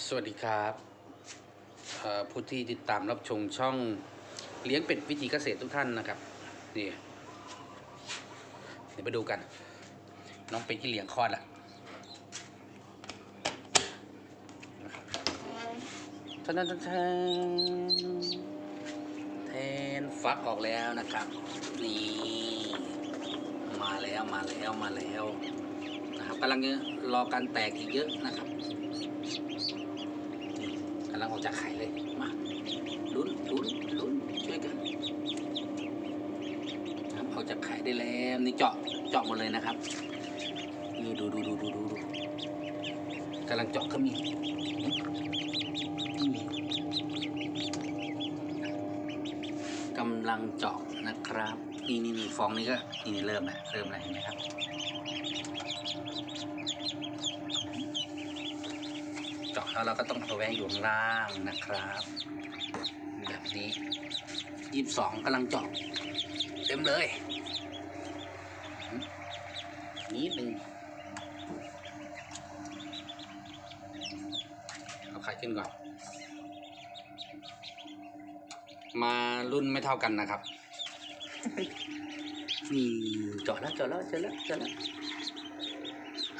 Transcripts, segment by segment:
สวัสดีครับผู้ที่ติดตามรับชมช่องเลี้ยงเป็ดวิธีเกษตรทุกท่านนะครับนี่เดี๋ยวไปดูกัน น้องเป็ดที่เลี้ยงคลอดละท่านท่านท่านแทนฟักออกแล้วนะครับ นี่ มาแล้วมาแล้วมาแล้วนะครับกำลังรอการแตกอีกเยอะนะครับ ลังออกจากไข่เลย มาลุ้นลุ้นลุ้นช่วยกันครับออกจากไข่ได้แล้วนี่เจาะเจาะหมดเลยนะครับ นี่ดูดูดูดูดูดูกำลังเจาะก็มีนี่กำลังเจาะนะครับ นี่นี่นี่ฟองนี้ก็อีนี่เริ่มแล้วเริ่มแล้วเห็นไหมครับ เจาะ แล้วเราก็ต้องเอาไว้อยู่ข้างล่างนะครับ แบบนี้ยี่สิบสองกำลังเจาะเต็มเลยนิดหนึ่งเอาไข่ขึ้นก่อน มารุ่นไม่เท่ากันนะครับนี่เจาะแล้วเจาะแล้วเจาะแล้วเจาะแล้ว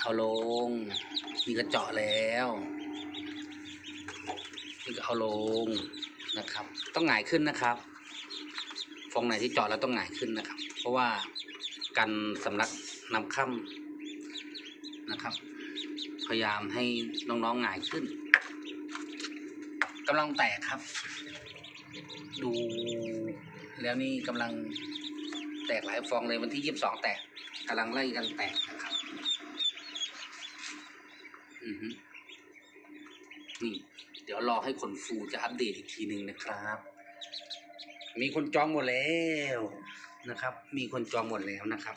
เอาลงนี่ก็เจาะแล้ว เอาลงนะครับ ต้องหงายขึ้นนะครับ ฟองไหนที่เจาะแล้วต้องหงายขึ้นนะครับ เพราะว่ากันสำลักน้ำค่ำนะครับ พยายามให้น้องๆหงายขึ้นกำลังแตกครับ ดูแล้วนี่กำลังแตกหลายฟองเลยวันที่ยี่สิบสองแตกกำลังไล่กันแตกนะครับอือฮึนี่ เดี๋ยวรอให้คนฟูจะอัปเดตอีกทีหนึ่งนะครับ มีคนจองหมดแล้วนะครับ มีคนจองหมดแล้วนะครับ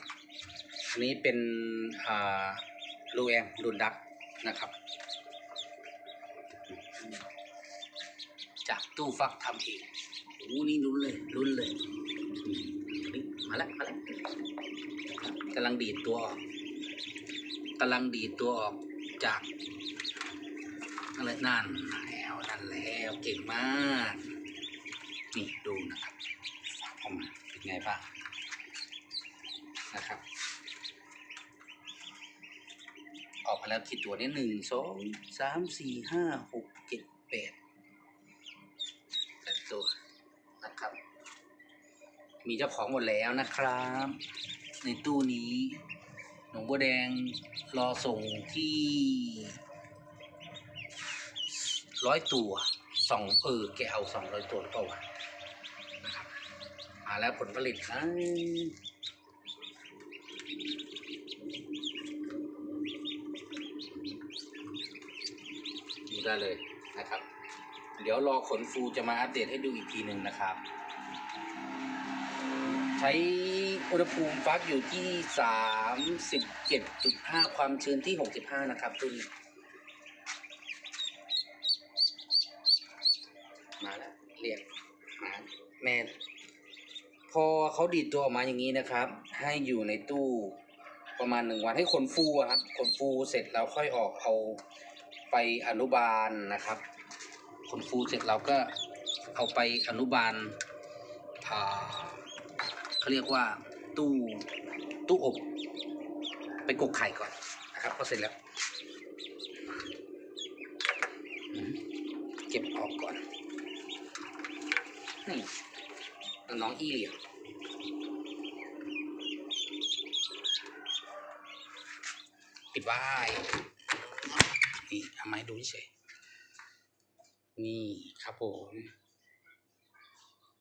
อันนี้เป็นอ่าลูแอมดุนดักนะครับ จากตู้ฟักทำเองโอ้นี่ลุ้นเลยลุ้นเลย มาแล้วมาแล้วกำลังดีดตัวออกกำลังดีดตัวออกจากอะไรนั่น นั่นแล้วเก่งมาก นี่ดูนะครับฝากออกมาเป็นไงบ้างนะครับ ออกมาแล้วกี่ตัวเนี่ยหนึ่งสองสามสี่ห้าหกเจ็ดแปดแปดตัวนะครับ มีเจ้าของหมดแล้วนะครับ ในตู้นี้หนองบัวแดงรอส่งที่ ร้อยตัวสองเออแกเอาสองร้อยตัวหรือวะนะครับมาแล้วผลผลิตนะดูได้เลยนะครับ เดี๋ยวรอขนฟูจะมาอัปเดตให้ดูอีกทีหนึ่งนะครับ ใช้อุณหภูมิฟักอยู่ที่สามสิบเจ็ดจุดห้าความชื้นที่หกสิบห้านะครับรุ่ มาแล้วเรียกหาแม่พอเขาดีดตัวออกมาอย่างนี้นะครับ ให้อยู่ในตู้ประมาณหนึ่งวันให้ขนฟูครับขนฟูเสร็จแล้วค่อยออกเอาไปอนุบาลนะครับขนฟูเสร็จเราก็เอาไปอนุบาลอ่าเขาเรียกว่าตู้ตู้อบ ไปกกไข่ก่อนนะครับพอเสร็จแล้ว เก็บออกก่อน น้องอีเหลียมปิดไว้นี่ทำไมดูเฉยนี่ครับผม